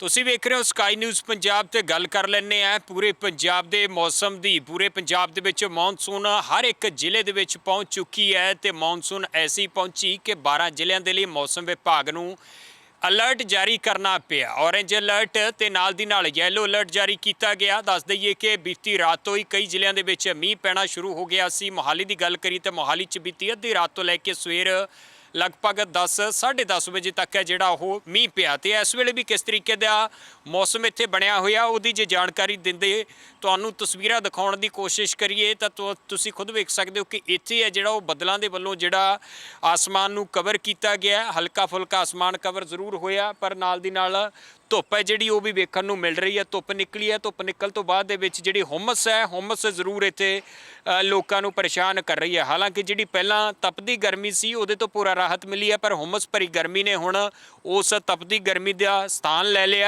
ਤੁਸੀਂ ਵੇਖ ਰਹੇ ਹੋ ਸਕਾਈ ਨਿਊਜ਼ ਪੰਜਾਬ ਤੇ ਗੱਲ ਕਰ ਲੈਣੇ ਆ ਪੂਰੇ ਪੰਜਾਬ ਦੇ ਮੌਸਮ ਦੀ, ਪੂਰੇ ਪੰਜਾਬ ਦੇ ਵਿੱਚ ਮੌਨਸੂਨ ਹਰ ਇੱਕ ਜ਼ਿਲ੍ਹੇ ਦੇ ਵਿੱਚ ਪਹੁੰਚ ਚੁੱਕੀ ਹੈ ਤੇ ਮੌਨਸੂਨ ਐਸੀ ਪਹੁੰਚੀ ਕਿ 12 ਜ਼ਿਲ੍ਹਿਆਂ ਦੇ ਲਈ ਮੌਸਮ ਵਿਭਾਗ ਨੂੰ ਅਲਰਟ ਜਾਰੀ ਕਰਨਾ ਪਿਆ। ਔਰੇਂਜ ਅਲਰਟ ਤੇ ਨਾਲ ਦੀ ਨਾਲ ਯੈਲੋ ਅਲਰਟ ਜਾਰੀ ਕੀਤਾ ਗਿਆ। ਦੱਸ ਦਈਏ ਕਿ ਬੀਤੀ ਰਾਤ ਤੋਂ ਹੀ ਕਈ ਜ਼ਿਲ੍ਹਿਆਂ ਦੇ ਵਿੱਚ ਮੀਂਹ ਪੈਣਾ ਸ਼ੁਰੂ ਹੋ ਗਿਆ ਸੀ। ਮੋਹਾਲੀ ਦੀ ਗੱਲ ਕਰੀ ਤੇ ਮੋਹਾਲੀ 'ਚ ਬੀਤੀ ਅੱਧੀ ਰਾਤ ਤੋਂ ਲੈ ਕੇ ਸਵੇਰ ਲਗਭਗ 10 10:30 ਵਜੇ ਤੱਕ ਹੈ ਜਿਹੜਾ ਉਹ ਮੀਂਹ ਪਿਆ ਤੇ ਇਸ ਵੇਲੇ ਵੀ ਕਿਸ ਤਰੀਕੇ ਦਾ ਮੌਸਮ ਇੱਥੇ ਬਣਿਆ ਹੋਇਆ, ਉਹਦੀ ਜੇ ਜਾਣਕਾਰੀ ਦਿੰਦੇ ਤੁਹਾਨੂੰ ਤਸਵੀਰਾਂ ਦਿਖਾਉਣ ਦੀ ਕੋਸ਼ਿਸ਼ ਕਰੀਏ ਤਾਂ ਤੁਸੀਂ ਖੁਦ ਵੇਖ ਸਕਦੇ ਹੋ ਕਿ ਇੱਥੇ ਹੈ ਜਿਹੜਾ ਉਹ ਬੱਦਲਾਂ ਦੇ ਵੱਲੋਂ ਜਿਹੜਾ ਆਸਮਾਨ ਨੂੰ ਕਵਰ ਕੀਤਾ ਗਿਆ ਹਲਕਾ ਫੁਲਕਾ ਆਸਮਾਨ ਕਵਰ ਜ਼ਰੂਰ ਹੋਇਆ, ਪਰ ਨਾਲ ਦੀ ਨਾਲ ਧੁੱਪ ਹੈ ਜਿਹੜੀ ਉਹ ਵੀ ਵੇਖਣ ਨੂੰ ਮਿਲ ਰਹੀ ਹੈ। ਧੁੱਪ ਨਿਕਲੀ ਹੈ। ਧੁੱਪ ਨਿਕਲ ਤੋਂ ਬਾਅਦ ਦੇ ਵਿੱਚ ਜਿਹੜੀ ਹੁਮਸ ਹੈ, ਹੁਮਸ ਜ਼ਰੂਰ ਇੱਥੇ ਲੋਕਾਂ ਨੂੰ ਪਰੇਸ਼ਾਨ ਕਰ ਰਹੀ ਹੈ। ਹਾਲਾਂਕਿ ਜਿਹੜੀ ਪਹਿਲਾਂ ਤਪਦੀ ਗਰਮੀ ਸੀ, ਉਹਦੇ ਤੋਂ ਪੂਰਾ ਰਾਹਤ ਮਿਲੀ ਹੈ, ਪਰ ਹੁਮਸ ਭਰੀ ਗਰਮੀ ਨੇ ਹੁਣ ਉਸ ਤਪਦੀ ਗਰਮੀ ਦਾ ਸਥਾਨ ਲੈ ਲਿਆ।